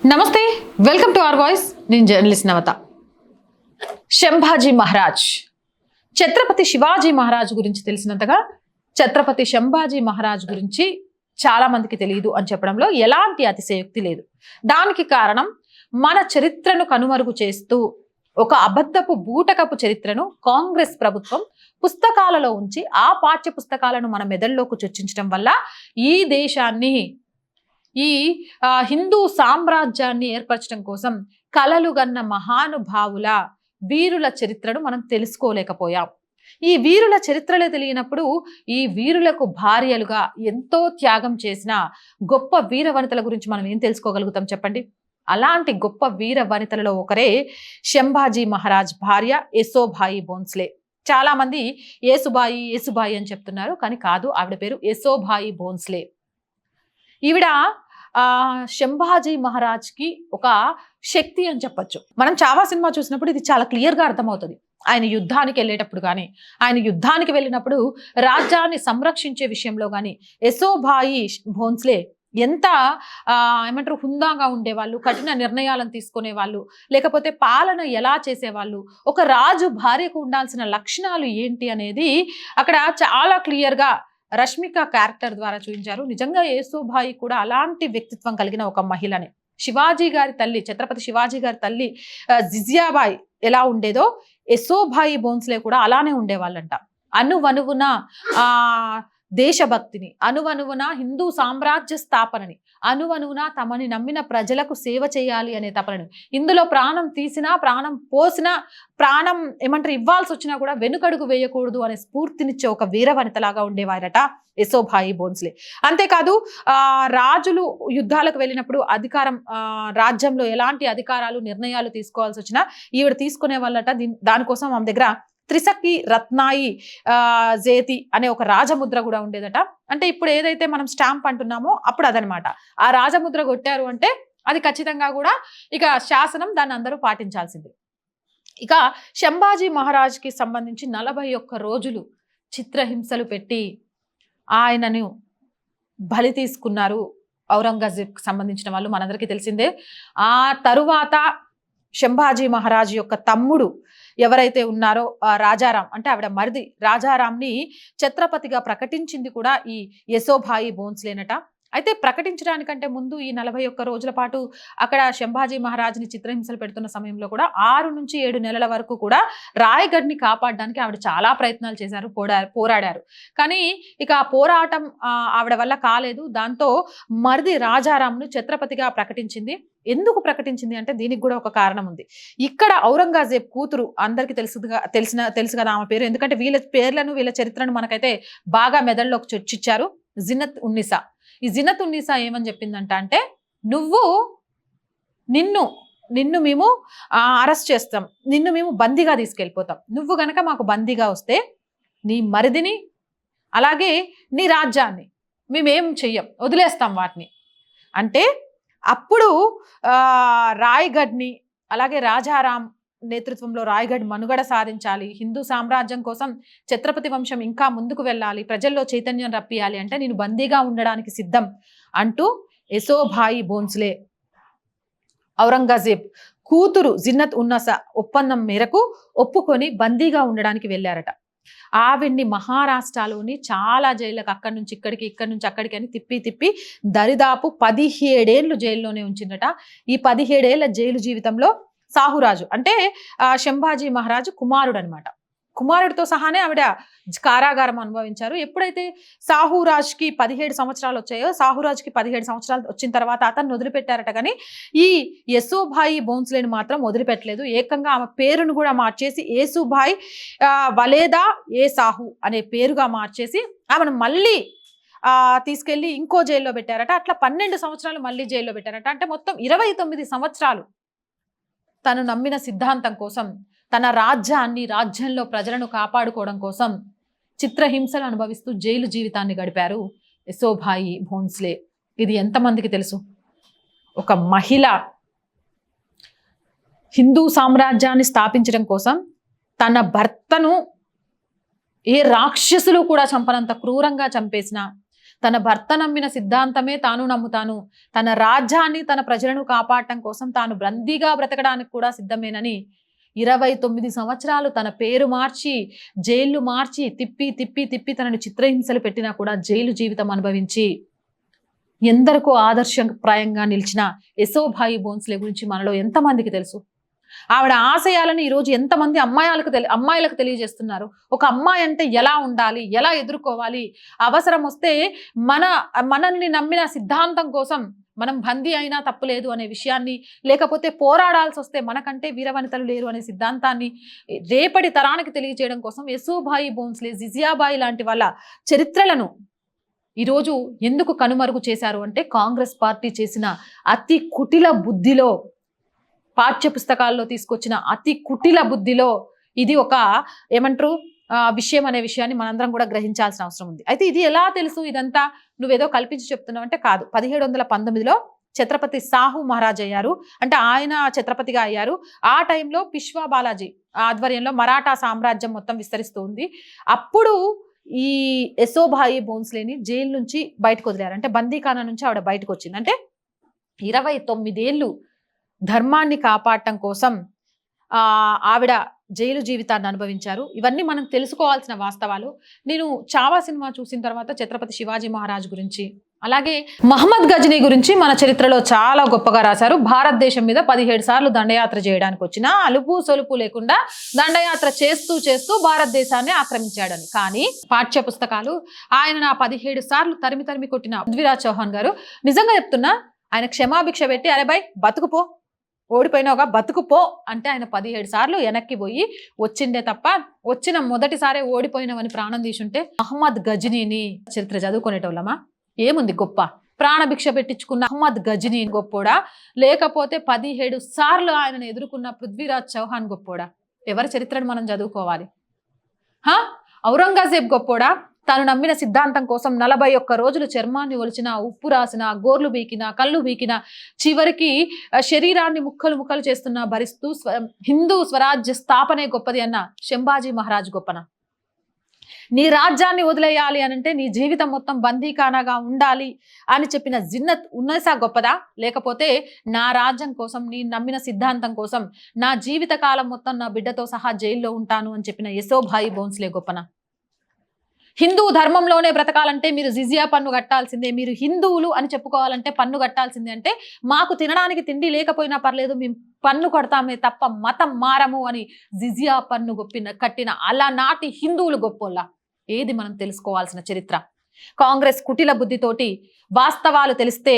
నమస్తే welcome to our voice. నేను journalist నవత. శంభాజీ మహారాజ్. ఛత్రపతి శివాజీ మహారాజ్ గురించి తెలిసినంతగా ఛత్రపతి శంభాజీ మహారాజ్ గురించి చాలా మందికి తెలియదు అని చెప్పడంలో ఎలాంటి అతిశయోక్తి లేదు. దానికి కారణం మన చరిత్రను కనుమరుగు చేస్తూ ఒక అబద్ధపు బూటకపు చరిత్రను కాంగ్రెస్ ప్రభుత్వం పుస్తకాలలో ఉంచి ఆ పాఠ్య పుస్తకాలను మన మెదడులోకి చొచ్చించడం వల్ల ఈ దేశాన్ని ఈ హిందూ సామ్రాజ్యాన్ని ఏర్పరచడం కోసం కలలు గన్న మహానుభావుల వీరుల చరిత్రను మనం తెలుసుకోలేకపోయాం. ఈ వీరుల చరిత్రలే తెలియనప్పుడు ఈ వీరులకు భార్యలుగా ఎంతో త్యాగం చేసిన గొప్ప వీర వనితల గురించి మనం ఏం తెలుసుకోగలుగుతాం చెప్పండి? అలాంటి గొప్ప వీర వనితలలో ఒకరే శంభాజీ మహారాజ్ భార్య యశోభాయి బోన్స్లే చాలా మంది యేసుబాయి యేసుబాయి అని చెప్తున్నారు కానీ కాదు ఆవిడ పేరు యశోభాయి బోన్స్లే ఈవిడ శంభాజీ మహారాజ్కి ఒక శక్తి అని చెప్పొచ్చు. మనం చావా సినిమా చూసినప్పుడు ఇది చాలా క్లియర్గా అర్థమవుతుంది. ఆయన యుద్ధానికి వెళ్ళేటప్పుడు కానీ ఆయన యుద్ధానికి వెళ్ళినప్పుడు రాజ్యాన్ని సంరక్షించే విషయంలో కానీ యశోభాయి భోన్స్లే ఎంత ఏమంటారు హుందాగా ఉండేవాళ్ళు కఠిన నిర్ణయాలను తీసుకునే వాళ్ళు లేకపోతే పాలన ఎలా చేసేవాళ్ళు ఒక రాజు భార్యకు ఉండాల్సిన లక్షణాలు ఏంటి అనేది అక్కడ చాలా క్లియర్గా రష్మిక క్యారెక్టర్ ద్వారా చూపించారు. నిజంగా యేసుభాయి కూడా అలాంటి వ్యక్తిత్వం కలిగిన ఒక మహిళనే. శివాజీ గారి తల్లి ఛత్రపతి శివాజీ గారి తల్లి జిజియాబాయి ఎలా ఉండేదో యశోభాయి బోన్స్లే కూడా అలానే ఉండేవాళ్ళంట. అనువనువున ఆ దేశభక్తిని అనువనువున హిందూ సామ్రాజ్య స్థాపనని అనువనువున తమని నమ్మిన ప్రజలకు సేవ చేయాలి అనే తపనను. ఇందులో ప్రాణం తీసినా ప్రాణం పోసినా ప్రాణం ఏమంటారు ఇవ్వాల్సి వచ్చినా కూడా వెనుకడుగు వేయకూడదు అనే స్ఫూర్తినిచ్చే ఒక వీరవనితలాగా ఉండేవారట యశోభాయి బోన్స్లే అంతేకాదు ఆ రాజులు యుద్ధాలకు వెళ్ళినప్పుడు అధికారం ఆ, రాజ్యంలో ఎలాంటి అధికారాలు నిర్ణయాలు తీసుకోవాల్సి వచ్చినా ఈవిడ తీసుకునే వాళ్ళట దీని- దానికోసం ఆమె దగ్గర త్రిశక్తి రత్నాయి జేతి అనే ఒక రాజముద్ర కూడా ఉండేదట. అంటే ఇప్పుడు ఏదైతే మనం స్టాంప్ అంటున్నామో అప్పుడు అదనమాట. ఆ రాజముద్ర కొట్టారు అంటే అది ఖచ్చితంగా కూడా ఇక శాసనం దాన్ని అందరూ పాటించాల్సింది. ఇక శంభాజీ మహారాజ్కి సంబంధించి నలభై ఒక్క రోజులు చిత్రహింసలు పెట్టి ఆయనను బలి తీసుకున్నారు ఔరంగజేబ్కి సంబంధించిన వాళ్ళు మనందరికీ తెలిసిందే. ఆ తరువాత శంభాజీ మహారాజు యొక్క తమ్ముడు ఎవరైతే ఉన్నారో ఆ రాజారాం అంటే ఆవిడ మరిది రాజారాంని ఛత్రపతిగా ప్రకటించింది కూడా ఈ యశోభాయి బోన్స్లేనట. అయితే ప్రకటించడానికంటే ముందు ఈ నలభై ఒక్క రోజుల పాటు అక్కడ శంభాజీ మహారాజుని చిత్రహింసలు పెడుతున్న సమయంలో కూడా ఆరు నుంచి ఏడు నెలల వరకు కూడా రాయగఢ్ని కాపాడడానికి ఆవిడ చాలా ప్రయత్నాలు చేశారు పోరాడారు. కానీ ఇక ఆ పోరాటం ఆవిడ వల్ల కాలేదు. దాంతో మరిది రాజారాంను ఛత్రపతిగా ప్రకటించింది. ఎందుకు ప్రకటించింది అంటే దీనికి కూడా ఒక కారణం ఉంది. ఇక్కడ ఔరంగజేబ్ కూతురు అందరికీ తెలుసుగా తెలిసిన తెలుసు కదా ఆమె పేరు. ఎందుకంటే వీళ్ళ పేర్లను వీళ్ళ చరిత్రను మనకైతే బాగా మెదడులోకి చొచ్చిచ్చారు జినత్ ఉన్నిసా. ఈ జినత్ ఉన్నిసా ఏమని చెప్పిందంట అంటే నువ్వు నిన్ను నిన్ను మేము అరెస్ట్ చేస్తాం. నిన్ను మేము బందీగా తీసుకెళ్ళిపోతాం. నువ్వు గనక మాకు బందీగా వస్తే నీ మరిదిని అలాగే నీ రాజ్యాన్ని మేమేం చెయ్యం? వదిలేస్తాం వాటిని. అంటే అప్పుడు రాయ్గఢ్ని అలాగే రాజారాం నేతృత్వంలో రాయ్గఢ్ మనుగడ సాధించాలి. హిందూ సామ్రాజ్యం కోసం ఛత్రపతి వంశం ఇంకా ముందుకు వెళ్ళాలి. ప్రజల్లో చైతన్యం రప్పియాలి అంటే నేను బందీగా ఉండడానికి సిద్ధం అంటూ ఎసోభాయి బోన్స్లే ఔరంగజేబ్ కూతురు జిన్నత్ ఉన్నస ఒప్పందం మేరకు ఒప్పుకొని బందీగా ఉండడానికి వెళ్ళారట. ఆవిడ్ని మహారాష్ట్రలోని చాలా జైళ్ళకి అక్కడి నుంచి ఇక్కడికి ఇక్కడి నుంచి అక్కడికి అని తిప్పి తిప్పి దరిదాపు పదిహేడేళ్ళు జైల్లోనే ఉంచిందట. ఈ పదిహేడేళ్ళ జైలు జీవితంలో సాహురాజు. అంటే శంభాజీ మహారాజు కుమారుడు అనమాట కుమారుడితో సహానే ఆవిడ కారాగారం అనుభవించారు. ఎప్పుడైతే సాహురాజ్కి పదిహేడు సంవత్సరాలు వచ్చాయో సాహురాజ్కి పదిహేడు సంవత్సరాలు వచ్చిన తర్వాత అతన్ని వదిలిపెట్టారట కానీ ఈ యశోభాయి బోన్స్లేని మాత్రం వదిలిపెట్టలేదు. ఏకంగా ఆమె పేరును కూడా మార్చేసి యేసుభాయ్ వలేదా ఏ సాహు అనే పేరుగా మార్చేసి ఆమెను మళ్ళీ తీసుకెళ్ళి తీసుకెళ్ళి ఇంకో జైల్లో పెట్టారట. అట్లా పన్నెండు సంవత్సరాలు మళ్ళీ జైల్లో పెట్టారట. అంటే మొత్తం ఇరవై తొమ్మిది సంవత్సరాలు తను నమ్మిన సిద్ధాంతం కోసం తన రాజ్యాన్ని రాజ్యంలో ప్రజలను కాపాడుకోవడం కోసం చిత్రహింసలు అనుభవిస్తూ జైలు జీవితాన్ని గడిపారు యశోభాయి భోన్స్లే ఇది ఎంతమందికి తెలుసు? ఒక మహిళ హిందూ సామ్రాజ్యాన్ని స్థాపించడం కోసం తన భర్తను ఏ రాక్షసులు కూడా చంపనంత క్రూరంగా చంపేసిన తన భర్త నమ్మిన సిద్ధాంతమే తాను నమ్ముతాను. తన రాజ్యాన్ని తన ప్రజలను కాపాడటం కోసం తాను బందీగా బ్రతకడానికి కూడా సిద్ధమేనని ఇరవై తొమ్మిది సంవత్సరాలు తన పేరు మార్చి జైలు మార్చి తిప్పి తిప్పి తిప్పి తనను చిత్రహింసలు పెట్టినా కూడా జైలు జీవితం అనుభవించి ఎందరికో ఆదర్శప్రాయంగా నిలిచిన యశోభాయి బోన్స్లే గురించి మనలో ఎంతమందికి తెలుసు? ఆవిడ ఆశయాలను ఈరోజు ఎంతమంది అమ్మాయిలకు తెలి అమ్మాయిలకు తెలియజేస్తున్నారు. ఒక అమ్మాయి అంటే ఎలా ఉండాలి? ఎలా ఎదుర్కోవాలి? అవసరం వస్తే మన మనల్ని నమ్మిన సిద్ధాంతం కోసం మనం బందీ అయినా తప్పులేదు అనే విషయాన్ని లేకపోతే పోరాడాల్సి వస్తే మనకంటే వీరవనితలు లేరు అనే సిద్ధాంతాన్ని రేపటి తరానికి తెలియజేయడం కోసం యశోభాయి బోన్స్లే జిజియాబాయి లాంటి వాళ్ళ చరిత్రలను ఈరోజు ఎందుకు కనుమరుగు చేశారు అంటే కాంగ్రెస్ పార్టీ చేసిన అతి కుటిల బుద్ధిలో పాఠ్య పుస్తకాల్లో తీసుకొచ్చిన అతి కుటిల బుద్ధిలో ఇది ఒక ఏమంటారు విషయం అనే విషయాన్ని మనందరం కూడా గ్రహించాల్సిన అవసరం ఉంది. అయితే ఇది ఎలా తెలుసు? ఇదంతా నువ్వేదో కల్పించి చెప్తున్నావు అంటే కాదు. పదిహేడు వందల పంతొమ్మిదిలో ఛత్రపతి సాహు మహారాజ్ అయ్యారు. అంటే ఆయన ఛత్రపతిగా అయ్యారు. ఆ టైంలో పిష్వా బాలాజీ ఆధ్వర్యంలో మరాఠా సామ్రాజ్యం మొత్తం విస్తరిస్తూ ఉంది. అప్పుడు ఈ యశోభాయి బోన్స్లేని జైలు నుంచి బయటకు వదిలారు. అంటే బందీఖానా నుంచి ఆవిడ బయటకు వచ్చింది. అంటే ఇరవై తొమ్మిదేళ్ళు ధర్మాన్ని కాపాడటం కోసం ఆవిడ జైలు జీవితాన్ని అనుభవించారు. ఇవన్నీ మనం తెలుసుకోవాల్సిన వాస్తవాలు. నేను చావా సినిమా చూసిన తర్వాత ఛత్రపతి శివాజీ మహారాజ్ గురించి అలాగే మహమ్మద్ గజనీ గురించి మన చరిత్రలో చాలా గొప్పగా రాశారు. భారతదేశం మీద పదిహేడు సార్లు దండయాత్ర చేయడానికి వచ్చిన అలుపు సొలుపు లేకుండా దండయాత్ర చేస్తూ చేస్తూ భారతదేశాన్ని ఆక్రమించాడని. కానీ పాఠ్య పుస్తకాలు ఆయన నా పదిహేడు సార్లు తరిమి తరిమి కొట్టిన పృథ్వీరాజ్ చౌహాన్ గారు నిజంగా చెప్తున్నా ఆయన క్షమాభిక్ష పెట్టి అరే బాయ్ బతుకుపో. ఓడిపోయినావుగా బతుకుపో అంటే ఆయన పదిహేడు సార్లు వెనక్కి పోయి వచ్చిండే తప్ప వచ్చిన మొదటిసారే ఓడిపోయినవని ప్రాణం తీసుంటే మహమ్మద్ గజనీని చరిత్ర చదువుకునేటోళ్ళమా? ఏముంది గొప్ప? ప్రాణభిక్ష పెట్టించుకున్న మహమ్మద్ గజనీ గొప్పోడా? లేకపోతే పదిహేడు సార్లు ఆయనను ఎదుర్కొన్న పృథ్వీరాజ్ చౌహాన్ గొప్పోడా? ఎవరి చరిత్రను మనం చదువుకోవాలి? హా? ఔరంగజేబ్ గొప్పోడా? తాను నమ్మిన సిద్ధాంతం కోసం నలభై ఒక్క రోజులు చర్మాన్ని ఒలిచిన ఉప్పు రాసిన గోర్లు బీకిన కళ్ళు బీకిన చివరికి శరీరాన్ని ముక్కలు ముక్కలు చేస్తున్న భరిస్తూ స్వ హిందూ స్వరాజ్య స్థాపనే గొప్పది అన్న శంభాజీ మహారాజ్ గొప్పన. నీ రాజ్యాన్ని వదిలేయాలి అని అంటే నీ జీవితం మొత్తం బందీఖానాగా ఉండాలి అని చెప్పిన జిన్నత్ ఉన్నసా గొప్పదా? లేకపోతే నా రాజ్యం కోసం నీ నమ్మిన సిద్ధాంతం కోసం నా జీవితకాలం మొత్తం నా బిడ్డతో సహా జైల్లో ఉంటాను అని చెప్పిన యశోభాయి బోన్స్లే గొప్పన. హిందూ ధర్మంలోనే బ్రతకాలంటే మీరు జిజియా పన్ను కట్టాల్సిందే మీరు హిందువులు అని చెప్పుకోవాలంటే పన్ను కట్టాల్సిందే అంటే మాకు తినడానికి తిండి లేకపోయినా పర్లేదు మేము పన్ను కడతామే తప్ప మతం మారము అని జిజియా పన్ను గొప్పిన కట్టిన అలనాటి హిందువులు గొప్పోళ్ళ. ఏది మనం తెలుసుకోవాల్సిన చరిత్ర? కాంగ్రెస్ కుటిల బుద్ధితోటి వాస్తవాలు తెలిస్తే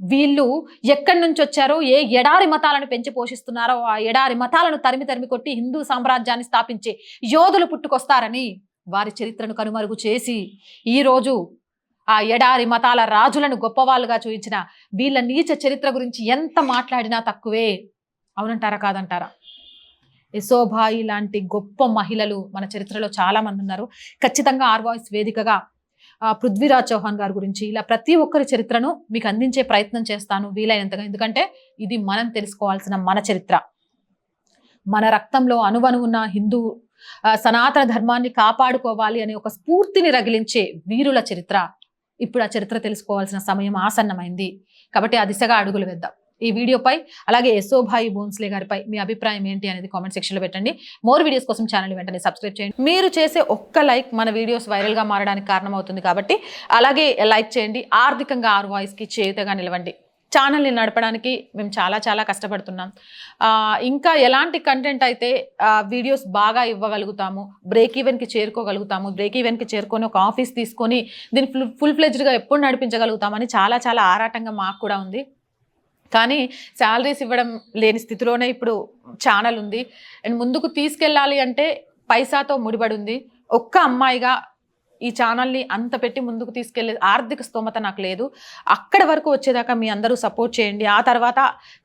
వీళ్ళు ఎక్కడి నుంచి వచ్చారో ఏ ఎడారి మతాలను పెంచి పోషిస్తున్నారో ఆ ఎడారి మతాలను తరిమి తరిమి కొట్టి హిందూ సామ్రాజ్యాన్ని స్థాపించే యోధులు పుట్టుకొస్తారని వారి చరిత్రను కనుమరుగు చేసి ఈరోజు ఆ ఎడారి మతాల రాజులను గొప్పవాళ్ళుగా చూపించిన వీళ్ళ నీచ చరిత్ర గురించి ఎంత మాట్లాడినా తక్కువే. అవునంటారా కాదంటారా? యశోభాయి లాంటి గొప్ప మహిళలు మన చరిత్రలో చాలామంది ఉన్నారు. ఖచ్చితంగా ఆర్ వాయిస్ వేదికగా ఆ, పృథ్వీరాజ్ చౌహాన్ గారి గురించి ఇలా ప్రతి ఒక్కరి చరిత్రను మీకు అందించే ప్రయత్నం చేస్తాను. వీలైనంతగా. ఎందుకంటే ఇది మనం తెలుసుకోవాల్సిన మన చరిత్ర. మన రక్తంలో అణువణువున్న హిందూ సనాతన ధర్మాన్ని కాపాడుకోవాలి అనే ఒక స్ఫూర్తిని రగిలించే వీరుల చరిత్ర. ఇప్పుడు ఆ చరిత్ర తెలుసుకోవాల్సిన సమయం ఆసన్నమైంది. కాబట్టి ఆ దిశగా అడుగులు వేద్దాం. ఈ వీడియోపై అలాగే యశోభాయి బోన్స్లే గారిపై మీ అభిప్రాయం ఏంటి అనేది కామెంట్ సెక్షన్లో పెట్టండి. మోర్ వీడియోస్ కోసం ఛానల్ వెంటనే సబ్స్క్రైబ్ చేయండి. మీరు చేసే ఒక్క లైక్ మన వీడియోస్ వైరల్గా మారడానికి కారణమవుతుంది కాబట్టి అలాగే లైక్ చేయండి. ఆర్థికంగా ఆర్ వాయిస్కి చేయుతగా నిలవండి. ఛానల్ని నడపడానికి మేము చాలా చాలా కష్టపడుతున్నాం. ఇంకా ఎలాంటి కంటెంట్ అయితే వీడియోస్ బాగా ఇవ్వగలుగుతాము బ్రేక్ ఈవెన్కి చేరుకోగలుగుతాము బ్రేక్ ఈవెన్కి చేరుకొని ఒక ఆఫీస్ తీసుకొని దీన్ని ఫుల్ ఫుల్ ఫ్లెజ్డ్గా ఎప్పుడు నడిపించగలుగుతామని చాలా చాలా ఆరాటంగా మాకు కూడా ఉంది. కానీ శాలరీస్ ఇవ్వడం లేని స్థితిలోనే ఇప్పుడు ఛానల్ ఉంది. అండ్ ముందుకు తీసుకెళ్ళాలి అంటే పైసాతో ముడిపడి ఉంది. ఒక్క అమ్మాయిగా ఈ ఛానల్ని అంత పెట్టి ముందుకు తీసుకెళ్ళే ఆర్థిక స్తోమత నాకు లేదు. అక్కడ వరకు వచ్చేదాకా మీ అందరూ సపోర్ట్ చేయండి. ఆ తర్వాత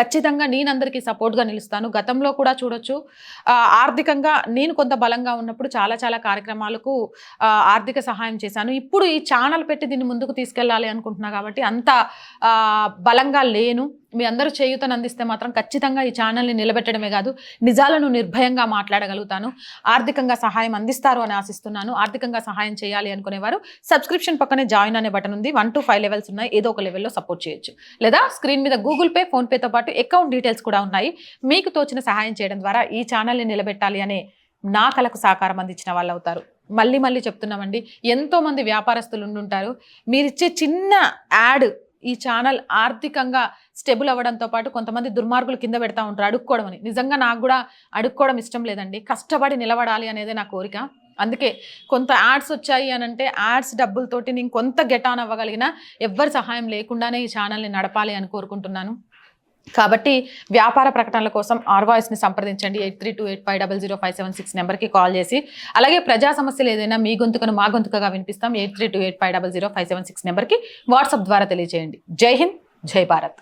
ఖచ్చితంగా నేను అందరికీ సపోర్ట్గా నిలుస్తాను. గతంలో కూడా చూడొచ్చు. ఆర్థికంగా నేను కొంత బలంగా ఉన్నప్పుడు చాలా చాలా కార్యక్రమాలకు ఆర్థిక సహాయం చేశాను. ఇప్పుడు ఈ ఛానల్ పెట్టి దీన్ని ముందుకు తీసుకెళ్ళాలి అనుకుంటున్నా కాబట్టి అంత బలంగా లేను. మీ అందరూ చేయూతను అందిస్తే మాత్రం ఖచ్చితంగా ఈ ఛానల్ని నిలబెట్టడమే కాదు నిజాలను నిర్భయంగా మాట్లాడగలుగుతాను. ఆర్థికంగా సహాయం అందిస్తారు అని ఆశిస్తున్నాను. ఆర్థికంగా సహాయం చేయాలి అనుకునేవారు సబ్స్క్రిప్షన్ పక్కనే జాయిన్ అనే బటన్ ఉంది. వన్ టు ఫైవ్ లెవెల్స్ ఉన్నాయి. ఏదో ఒక లెవెల్లో సపోర్ట్ చేయొచ్చు. లేదా స్క్రీన్ మీద గూగుల్ పే ఫోన్పేతో పాటు అకౌంట్ డీటెయిల్స్ కూడా ఉన్నాయి. మీకు తోచిన సహాయం చేయడం ద్వారా ఈ ఛానల్ని నిలబెట్టాలి అనే నా కలకు సహకారం అందించిన వాళ్ళు అవుతారు. మళ్ళీ మళ్ళీ చెప్తున్నామండి. ఎంతోమంది వ్యాపారస్తులు ఉండుంటారు. మీరిచ్చే చిన్న యాడ్ ఈ ఛానల్ ఆర్థికంగా స్టెబుల్ అవ్వడంతో పాటు కొంతమంది దుర్మార్గులు కింద పెడతా ఉంటారు అడుక్కోవడం అని. నిజంగా నాకు కూడా అడుక్కోవడం ఇష్టం లేదండి. కష్టపడి నిలబడాలి అనేదే నా కోరిక. అందుకే కొంత యాడ్స్ వచ్చాయి అని అంటే యాడ్స్ డబ్బులతోటి నేను కొంత గెట్ ఆన్ అవ్వగలిగిన ఎవ్వరి సహాయం లేకుండానే ఈ ఛానల్ని నడపాలి అని కోరుకుంటున్నాను. కాబట్టి వ్యాపార ప్రకటనల కోసం ఆర్వాయిస్ని సంప్రదించండి. Eight three two eight five double zero five seven six నెంబర్కి కాల్ చేసి. అలాగే ప్రజా సమస్యలు ఏదైనా మీ గొంతుకను మా గొంతుకగా వినిపిస్తాం. Eight three two eight five double zero five seven six నెంబర్కి వాట్సాప్ ద్వారా తెలియజేయండి. జై హింద్ జై భారత్.